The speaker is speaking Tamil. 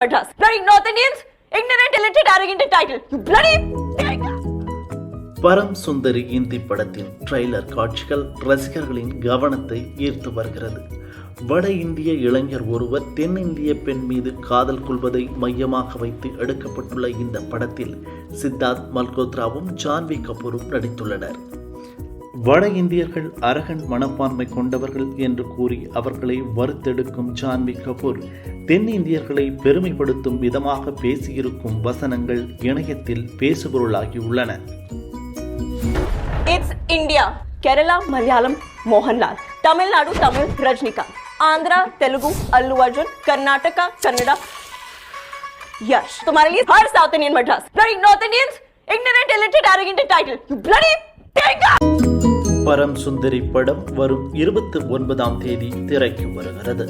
Madras. Bloody North Indians, ignorant, illiterate, arrogant, entitled. You bloody பரம் சுந்தரி இந்தி படத்தின் ட்ரெய்லர் காட்சிகள் ரசிகர்களின் கவனத்தை ஈர்த்து வருகிறது வட இந்திய இளைஞர் ஒருவர் தென்னிந்திய பெண் மீது காதல் கொள்வதை மையமாக வைத்து எடுக்கப்பட்டுள்ள இந்த படத்தில் சித்தார்த் மல்கோத்ராவும் ஜான்வி கபூரும் நடித்துள்ளனர் வட இந்தியர்கள் அரகன் மனப்பான்மை கொண்டவர்கள் என்று கூறி அவர்களை வறுத்தெடுக்கும் ஜான்வி கபூர் தென்னிந்தியர்களை பெருமைப்படுத்தும் விதமாக பேசியிருக்கும் வசனங்கள் இணையத்தில் பேசுபொருளாகியுள்ளன It's India. Kerala, Malayalam, Mohanlal. Tamil Nadu, Tamil, Rajnikant. Andhra, Telugu, Allu Arjun. Karnataka, Kannada, Yash. तुम्हारे लिए हर South Indian Madras bloody North Indians, ignorant, illiterate, arrogant, entitled. You bloody pig! பரம் சுந்தரி படம் வரும் இருபத்தி ஒன்பதாம் தேதி திரைக்கு வருகிறது